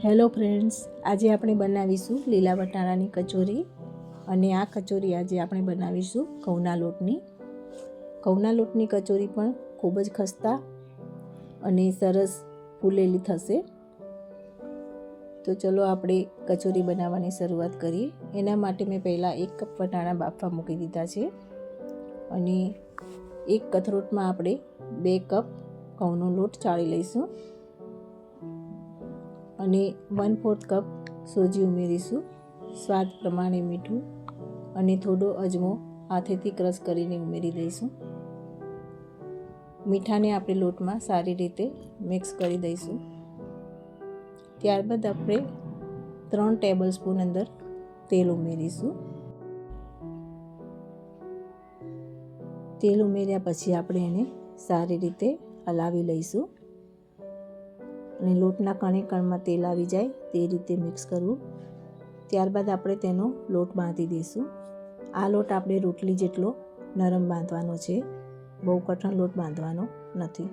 Hello friends, આજે આપણે બનાવીશું લીલા વટાણાની કચોરી અને આ કચોરી આજે આપણે બનાવીશું ઘઉંના લોટની. ઘઉંના લોટની કચોરી પણ ખૂબ જ ખસ્તા અને સરસ ફૂલેલી થશે. તો ચલો આપણે કચોરી બનાવવાની શરૂઆત કરીએ. એના માટે મેં પહેલાં એક કપ વટાણા બાફવા મૂકી દીધા છે અને એક કથરોટમાં આપણે બે કપ ઘઉંનો લોટ ચાળી લઈશું. અને વન ફોર્થ કપ સોજી ઉમેરીશું. સ્વાદ પ્રમાણે મીઠું અને થોડો અજમો હાથેથી ક્રશ કરીને ઉમેરી દઈશું. મીઠાને આપણે લોટમાં સારી રીતે મિક્સ કરી દઈશું. ત્યારબાદ આપણે ત્રણ ટેબલ સ્પૂન અંદર તેલ ઉમેરીશું. તેલ ઉમેર્યા પછી આપણે એને સારી રીતે હલાવી લઈશું. અને લોટના કણે કણમાં તેલ આવી જાય તે રીતે મિક્સ કરવું. ત્યારબાદ આપણે તેનો લોટ બાંધી દઈશું. આ લોટ આપણે રોટલી જેટલો નરમ બાંધવાનો છે. બહુ કઠણ લોટ બાંધવાનો નથી.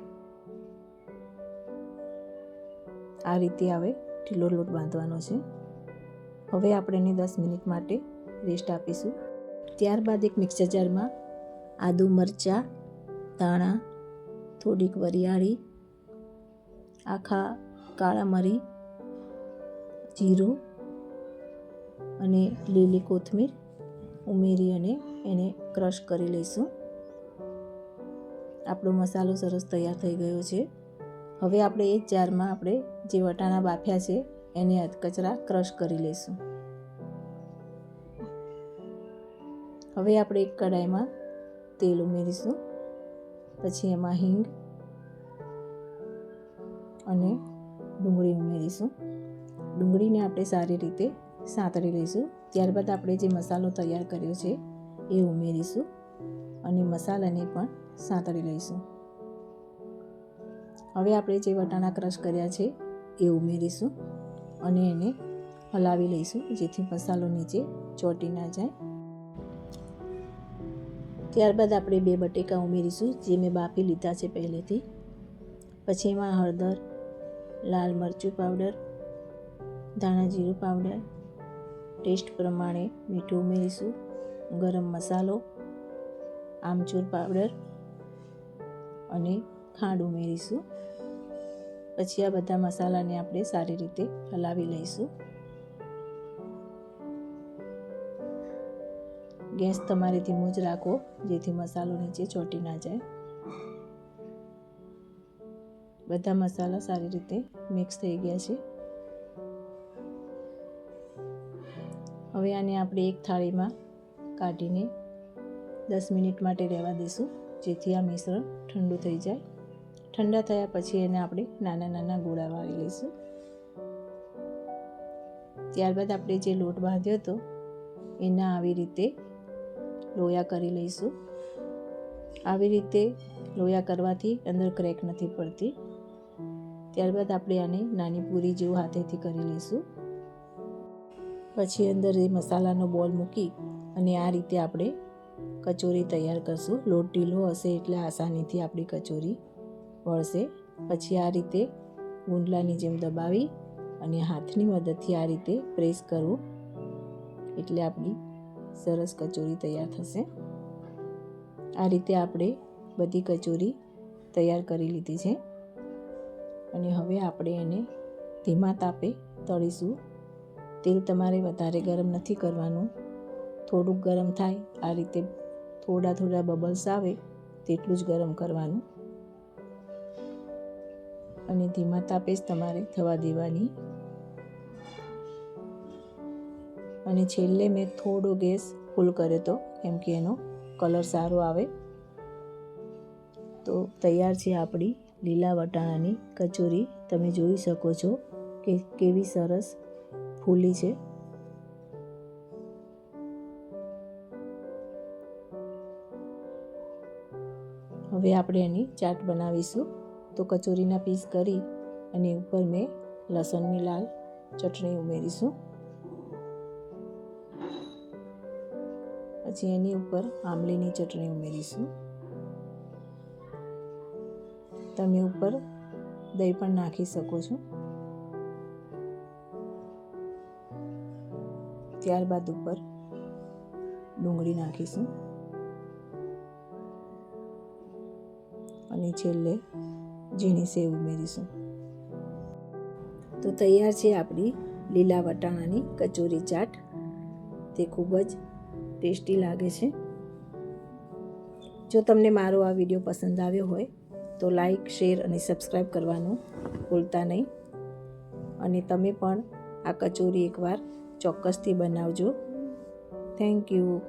આ રીતે આવે ઢીલો લોટ બાંધવાનો છે. હવે આપણે એને દસ મિનિટ માટે રેસ્ટ આપીશું. ત્યારબાદ એક મિક્સર જારમાં આદુ મરચાં, ધાણા, થોડીક વરિયાળી આખા કાળા મરી, જીરું અને લીલી કોથમીર ઉમેરી અને એને ક્રશ કરી લઈશું. આપણો મસાલો સરસ તૈયાર થઈ ગયો છે. હવે આપણે એક જારમાં આપણે જે વટાણા બાફ્યા છે, એને અધકચરા ક્રશ કરી લઈશું. હવે આપણે એક કઢાઈમાં તેલ ઉમેરીશું. પછી એમાં હિંગ અને ડુંગળી ઉમેરીશું ડુંગળીને આપણે સારી રીતે સાંતળી લઈશું. ત્યારબાદ આપણે જે મસાલો તૈયાર કર્યો છે, એ ઉમેરીશું અને મસાલાને પણ સાંતળી લઈશું. હવે આપણે જે વટાણા ક્રશ કર્યા છે, એ ઉમેરીશું અને એને હલાવી લઈશું, જેથી મસાલો નીચે ચોંટી ના જાય. ત્યારબાદ આપણે બે બટેકા ઉમેરીશું, જે મેં બાફી લીધા છે પહેલેથી. પછી એમાં હળદર, લાલ મરચું પાવડર, ધાણા જીરું પાવડર, ટેસ્ટ પ્રમાણે મીઠું ઉમેરીશું, ગરમ મસાલો, આમચૂર પાવડર અને ખાંડ ઉમેરીશું. પછી આ બધા મસાલાને આપણે સારી રીતે હલાવી લઈશું. ગેસ તમારે ધીમો જ રાખો, જેથી મસાલો નીચે ચોંટી ના જાય. બધા મસાલા સારી રીતે મિક્સ થઈ ગયા છે. હવે આને આપણે એક થાળીમાં કાઢીને દસ મિનિટ માટે રહેવા દઈશું જેથી આ મિશ્રણ ઠંડુ થઈ જાય. ઠંડા થયા પછી એને આપણે નાના નાના ગોળા વાળી લઈશું. ત્યારબાદ આપણે જે લોટ બાંધ્યો હતો, એના આવી રીતે લોયા કરી લઈશું. આવી રીતે લોયા કરવાથી અંદર ક્રેક નથી પડતી. ત્યારબાદ આપણે આને નાની પૂરી જેવું હાથેથી કરી લઈશું. પછી અંદર એ મસાલાનો બોલ મૂકી અને આ રીતે આપણે કચોરી તૈયાર કરશું. લોટ ઢીલો હશે એટલે આસાનીથી આપણી કચોરી વળશે. પછી આ રીતે ગુંડલાની જેમ દબાવી અને હાથની મદદથી આ રીતે પ્રેસ કરવું એટલે આપણી સરસ કચોરી તૈયાર થશે. આ રીતે આપણે બધી કચોરી તૈયાર કરી લીધી છે. અને હવે આપણે એને ધીમા તાપે તળીશું. તેલ તમારે વધારે ગરમ નથી કરવાનું. થોડુંક ગરમ થાય, આ રીતે થોડા થોડા બબલ્સ આવે તેટલું જ ગરમ કરવાનું. અને ધીમા તાપે જ તમારે થવા દેવાની. અને છેલ્લે મેં થોડો ગેસ ફૂલ કર્યો હતો કેમ કે એનો કલર સારો આવે. તો તૈયાર છે આપણી લીલા વટાણાની કચોરી તમે જોઈ શકો છો કે કેવી સરસ ફૂલી છે. હવે આપણે એની ચાટ બનાવીશું. તો કચોરીના પીસ કરી અને ઉપર મેં લસણની લાલ ચટણી ઉમેરીશું. પછી એની ઉપર આંબલીની ચટણી ઉમેરીશું. તમે ઉપર દહીં પણ નાખી શકો છો. ત્યારબાદ ઉપર ડુંગળી નાખીશું. અને છેલ્લે ઝીણી સેવ ઉમેરીશું. તો તૈયાર છે આપણી લીલા વટાણાની કચોરી ચાટ. તે ખૂબ જ ટેસ્ટી લાગે છે. જો તમને મારો આ વીડિયો પસંદ આવ્યો હોય તો લાઈક, શેર અને સબસ્ક્રાઈબ કરવાનું ભૂલતા નહીં. અને તમે પણ આ કચોરી એકવાર ચોક્કસથી બનાવજો. Thank you.